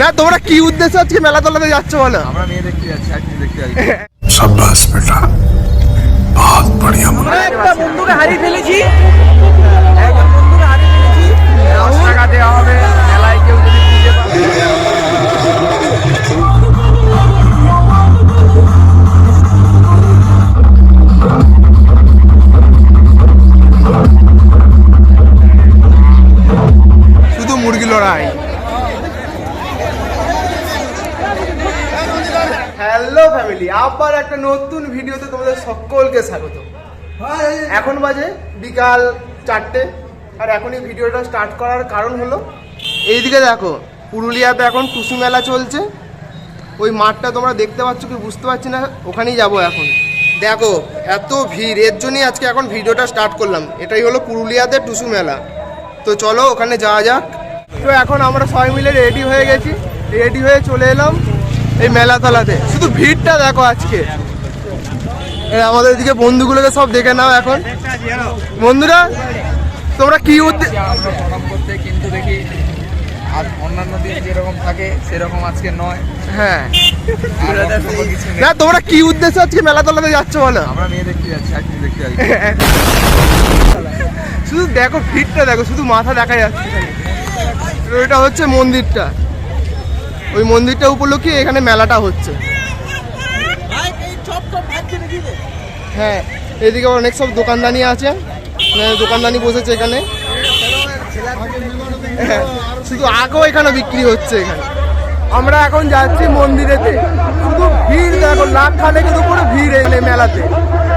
না তোমরা কি উদ্দেশ্যে আজকে মেলা তলাতে যাচ্ছ বলো? আমরা মেয়ে দেখতে যাচ্ছি আর দেখতে যাচ্ছি। সাব্বাস বেটা। বহুত বড়িয়া আমরা একটা বন্ধুকে হারিয়ে ফেলেছি। একজন বন্ধুকে হারিয়ে ফেলেছি। 10 টাকা দেওয়া হবে। সকলকে স্বাগত। এখন বাজে বিকাল চারটে আর এখন এই ভিডিওটা স্টার্ট করার কারণ হলো এইদিকে দেখো পুরুলিয়াতে এখন টুসু মেলা চলছে। ওই মাঠটা তোমরা দেখতে পাচ্ছ কি বুঝতে পারছি না ওখানেই যাব এখন। দেখো এত ভিড় এর জন্যই আজকে এখন ভিডিওটা স্টার্ট করলাম। এটাই হলো পুরুলিয়াতে টুসু মেলা। তো চলো ওখানে যাওয়া যাক। তো এখন আমরা সবাই মিলে রেডি হয়ে গেছি। রেডি হয়ে চলে এলাম এই মেলাতলাতে শুধু ভিড়টা দেখো আজকে। আমাদের এদিকে বন্ধুগুলোকে সব দেখে নাও এখন। বন্ধুরা তোমরা কি করতে কিন্তু দেখি আর অন্যান্য দিন যেরকম থাকে সেরকম আজকে নয়। হ্যাঁ। না তোমরা কি উদ্দেশ্যে আজকে মেলাতলাতে যাচ্ছ বলো? আমরা মেয়ে দেখতে যাচ্ছি আর দেখতে যাচ্ছি। শুধু দেখো ভিড়টা দেখো শুধু মাথা দেখা যাচ্ছে। হচ্ছে মন্দিরটা। ওই মন্দিরটা উপলক্ষে এখানে মেলাটা হচ্ছে। হ্যাঁ এদিকে অনেক সব দোকানদানি আছে। মানে দোকানদানি বসেছে এখানে। হ্যাঁ, শুধু আগেও এখানে বিক্রি হচ্ছে এখানে। আমরা এখন যাচ্ছি মন্দিরেতে। শুধু ভিড় দেখো লাখ খানেকের উপরে ভিড় এখানে মেলাতে।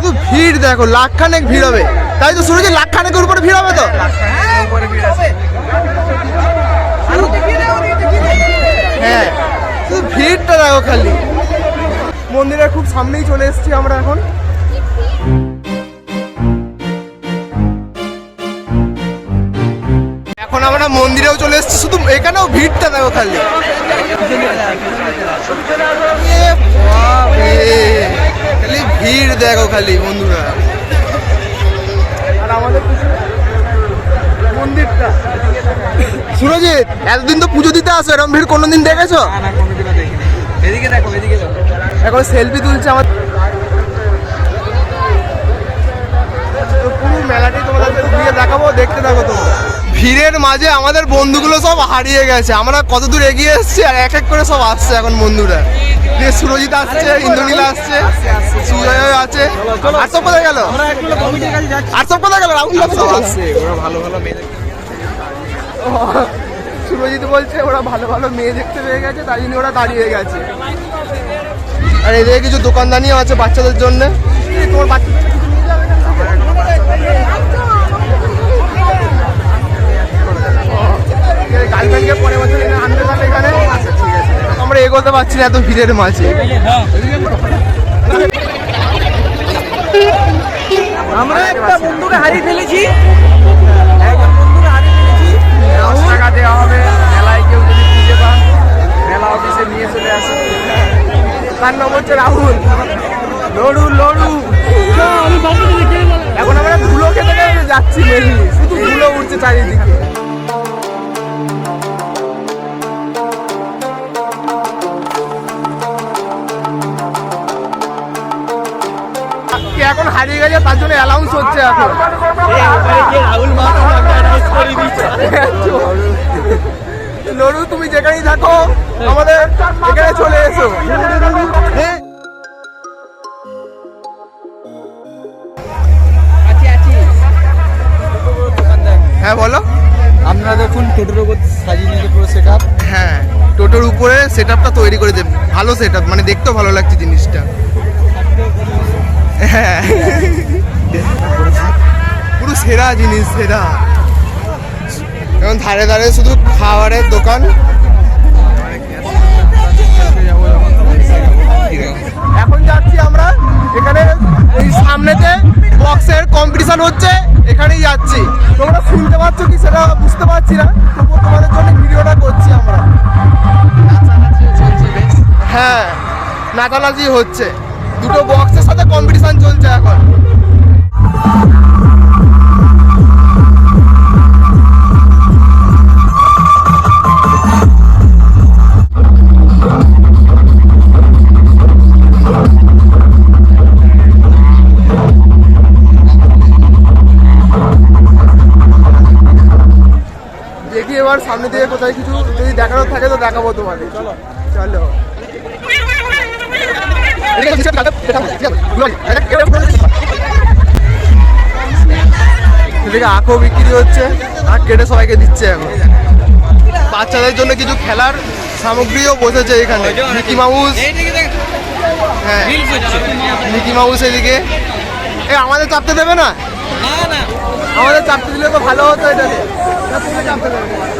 শুধু ভিড় দেখো লাখ খানেক ভিড় হবে। তাই তো শুনেছি লাখ খানেকের উপরে ভিড় হবে তো? উপরে ভিড় আছে। হ্যাঁ শুধু ভিড়টা দেখো খালি। মন্দিরের খুব সামনেই চলে এসেছি আমরা এখন। এখন আমরা মন্দিরেও চলে এসেছি, শুধু এখানেও ভিড়টা দেখো খালি। খালি ভিড় দেখো খালি বন্ধুরা। মন্দিরটা। সুরজিৎ, এতদিন তো পুজো দিতে আসো এরকম ভিড় কোনোদিন দেখেছ? এদিকে দেখো এদিকে দেখো। এখন সেলফি তুলছে আমার পুরো মেলাটি তোমাদের ঘুরিয়ে দেখাবো দেখতে থাকো তোমরা ভিড়ের মাঝে আমাদের বন্ধুগুলো সব হারিয়ে গেছে। আমরা কত দূর এগিয়ে এসেছি আর এক এক করে সব আসছে এখন বন্ধুরা। দিয়ে সুরজিৎ আসছে ইন্দ্রনীলা আসছে সুজয় আছে। আর সব কোথায় গেল? আর সব কোথায় গেল? রাহুল ভালো ভালো মেয়ে সুরজিৎ বলছে, ওরা ভালো ভালো মেয়ে দেখতে পেয়ে গেছে, তাই জন্য ওরা দাঁড়িয়ে গেছে। আর এদিকে কিছু দোকানদানিও আছে বাচ্চাদের জন্য। তোমার বছর এখানে। আমরা এগোতে পারছি না, এত ভিড়ের মাঝে। আমরা একটা বন্ধুকে হারিয়ে ফেলেছি। দেওয়া হবে। মেলায় কেউ যদি খুঁজে পান মেলা অফিসে নিয়ে চলে আসে তার নাম হচ্ছে রাহুল। লড়ু লড়ু। এখন আমরা ধুলো খেতে যাচ্ছি মেনলি শুধু ধুলো উঠছে চারিদিকে। এখন হারিয়ে গেছে তার জন্য অ্যালাউন্স হচ্ছে এখন। রাহুল মাথা করে দিচ্ছে লড়ু তুমি যেখানেই থাকো আমাদের এখানে চলে এসো। হ্যাঁ হ্যাঁ বলো। আপনারা দেখুন টোটোর উপর সাজিয়ে নিয়েছে পুরো সেট হ্যাঁ টোটোর উপরে সেট আপটা তৈরি করে দেবে ভালো সেট আপ মানে দেখতেও ভালো লাগছে জিনিসটা। হ্যাঁ। পুরো সেরা জিনিস সেরা। এখন ধারে ধারে শুধু খাবারের দোকান। এখন যাচ্ছি আমরা এখানে এই সামনেতে বক্সের কম্পিটিশন হচ্ছে, এখানেই যাচ্ছি। তোমরা শুনতে পাচ্ছ কি সেটা বুঝতে পারছি না, তবুও তোমাদের জন্য ভিডিওটা করছি আমরা। হ্যাঁ নাচানাচি হচ্ছে। দুটো বক্সের সাথে কম্পিটিশন চলছে এখন। আবার সামনে দিয়ে কোথায় কিছু যদি দেখানোর থাকে তো দেখাবো তোমাকে। চলো চলো। আখও বিক্রি হচ্ছে আখ কেটে সবাইকে দিচ্ছে এখন। বাচ্চাদের জন্য কিছু খেলার সামগ্রীও বসেছে এখানে। Mickey Mouse. হ্যাঁ মিকি মাউস এদিকে। এ, আমাদের চাপতে দেবে না? আমাদের চাপতে দিলে তো ভালো হতো এটা চাপতে দেবে।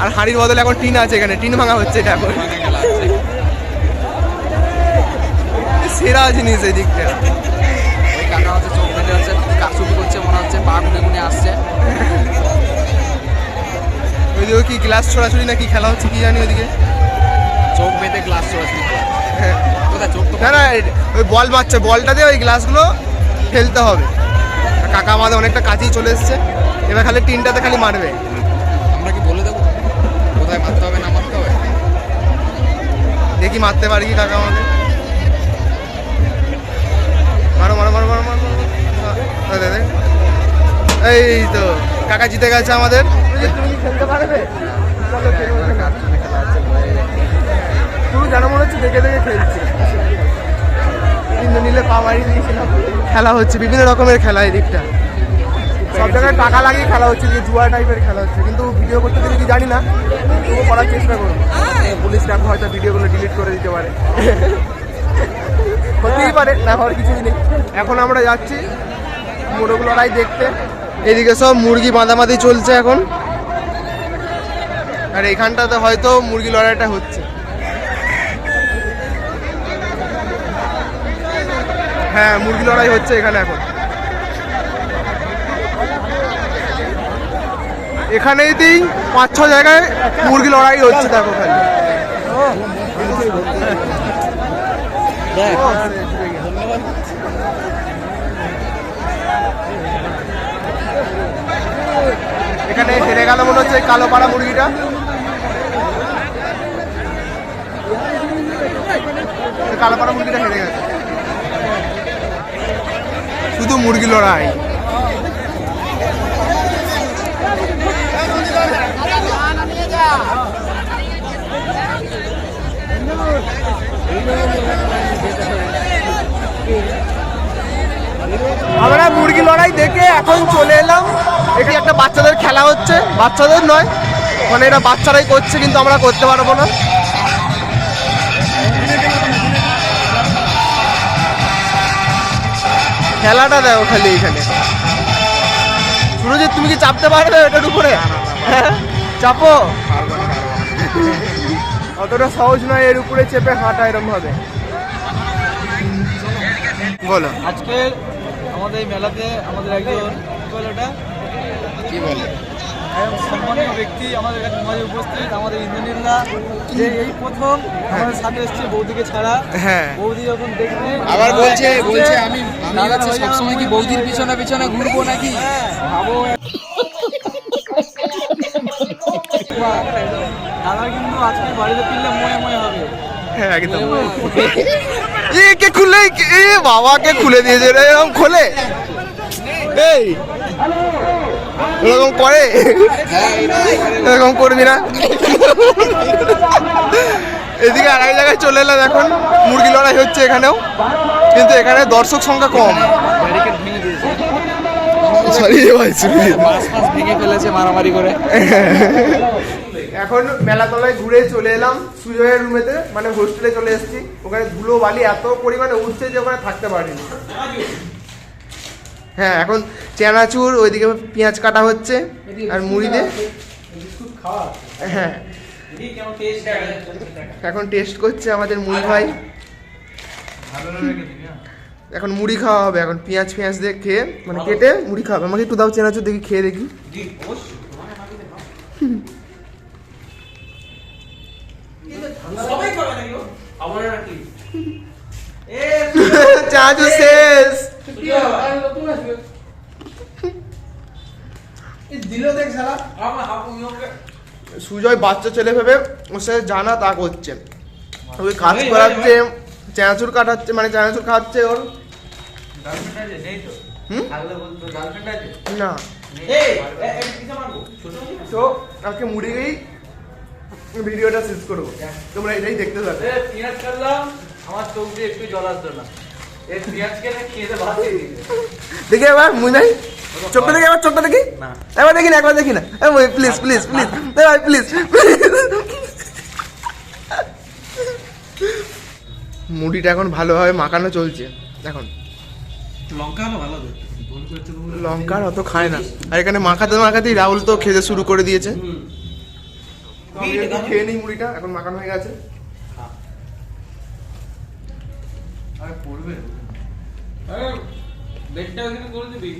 আর হাড়ির বদলে এখন টিন আছে এখানে টিন ভাঙা হচ্ছে এটা এখন। সেরা জিনিস এই দিকটা ওই কাকা হচ্ছে চোখ বেঁধে হচ্ছে করছে মনে হচ্ছে পা গুনে গুনে আসছে। কি গ্লাস ছোড়াছুড়ি না কি খেলা হচ্ছে কি জানি ওইদিকে? চোখ বেঁধে গ্লাস হ্যাঁ না না ওই বল মারছে বলটা দিয়ে ওই গ্লাসগুলো ফেলতে হবে। কাকা আমাদের অনেকটা কাছেই চলে এসছে এবার খালি টিনটাতে খালি মারবে। কোথায় মারতে হবে না মারতে হবে? দেখি মারতে পারি কি কাকা আমাদের। মারো মারো মারো মারো মারো মারো। এই তো কাকা জিতে গেছে আমাদের। তুমি কি খেলতে পারবে পুরো জানা মনে হচ্ছে দেখে দেখে খেলছে। নিলে পা মারিয়ে দিয়েছিলাম। খেলা হচ্ছে বিভিন্ন রকমের খেলা এই দিকটা। সব জায়গায় টাকা লাগিয়ে খেলা হচ্ছে, যে জুয়া টাইপের খেলা হচ্ছে। কিন্তু ভিডিও করতে গেলে কি জানি না তবু করার চেষ্টা করব পুলিশ স্টাফ হয়তো ভিডিওগুলো ডিলিট করে দিতে পারে। হতেই পারে, না হওয়ার কিছুই নেই। এখন আমরা যাচ্ছি মোরগ লড়াই দেখতে। এদিকে সব মুরগি বাঁধাবাঁধি চলছে এখন। আর এখানটাতে হয়তো মুরগি লড়াইটা হচ্ছে। হ্যাঁ মুরগি লড়াই হচ্ছে এখানে এখন। এখানেই পাঁচ, ছ জায়গায় মুরগি লড়াই হচ্ছে, দেখো খালি। এখানে হেরে গেল মনে হচ্ছে কালো পাড়া মুরগিটা। কালো পাড়া মুরগিটা হেরে গেছে। শুধু মুরগি লড়াই। আমরা মুরগি লড়াই দেখে এখন চলে এলাম। এটি একটা বাচ্চাদের খেলা হচ্ছে। বাচ্চাদের নয় মানে এটা বাচ্চারাই করছে, কিন্তু আমরা করতে পারব না। খেলাটা দেখো খালি এখানে। সুরজিৎ, তুমি কি চাপতে পারবে এটার উপরে? হ্যাঁ? চাপো। অতটা সহজ নয় এর উপরে চেপে হাঁটা এরম ভাবে বলো। আজকে আমাদের এই মেলাতে আমাদের একজন কি বলে? ওটা কি বলে সম্মানীয় ব্যক্তি আমাদের কাছে মাঝে উপস্থিত আমাদের ইন্দ্রনীলদা যে এই প্রথম আমাদের সাথে এসছে বৌদিকে ছাড়া। হ্যাঁ। বৌদি যখন দেখবে আবার বলছে বলছে আমি আমি সবসময় কি বৌদির পিছনে। পিছনে ঘুরবো নাকি? ভাবো। দাদা কিন্তু আজকে বাড়িতে ফিরলে ময়ে ময়ে হবে। হ্যাঁ একদম। এ কে খুলে এ বাবাকে খুলে দিয়েছে রে এরকম খোলে? এই এরকম করে? এরকম করবি না? এদিকে আর এক জায়গায় চলে এলাম এখন। মুরগি লড়াই হচ্ছে এখানেও। কিন্তু এখানে দর্শক সংখ্যা কম। সরি ভাই। মাছ ফাছ ভেঙে ফেলেছে মারামারি করে। এখন মেলাতলায় ঘুরে চলে এলাম সুজয়ের রুমেতে মানে হোস্টেলে চলে এসেছি। ওখানে ধুলো বালি এত পরিমাণে উঠছে যে ওখানে থাকতে পারিনি। হ্যাঁ এখন চানাচুর ওইদিকে পেঁয়াজ কাটা হচ্ছে আর মুড়ি দিয়ে। হ্যাঁ। এখন টেস্ট করছে আমাদের মুড়ি ভাই। এখন মুড়ি খাওয়া হবে এখন পেঁয়াজ পেঁয়াজ দিয়ে খেয়ে মানে কেটে মুড়ি খাওয়াবে আমাকে একটু দাও চেনাচুর দেখি খেয়ে দেখি। চাচু শেষ। সুজয় বাচ্চা ছেলে ভেবে ওর সাথে জানা তা করছে। ওই কাজ করাচ্ছে চানাচুর কাটাচ্ছে মানে চানাচুর খাচ্ছে ওর? না? তো আজকে মুড়ি গেই ভিডিওটা শেষ করব। তোমরা এটাই দেখতে থাকো। পেঁয়াজ কাটলাম। আমার চোখ দিয়ে একটু জল আসতো না। দেখি এবার চোখটা দেখি এবার চোখটা দেখি? একবার দেখি না একবার দেখি না। প্লিজ প্লিজ প্লিজ ভাই প্লিজ মুড়িটা এখন ভালোভাবে মাখানো চলছে। এখন। লঙ্কার অত খায় না। আর এখানে মাখাতে মাখাতেই রাহুল তো খেতে শুরু করে দিয়েছে। খেয়ে নিই মুড়িটা এখন মাখানো হয়ে গেছে। আরে পড়বে। বেডটা ওখানে করে দিবি।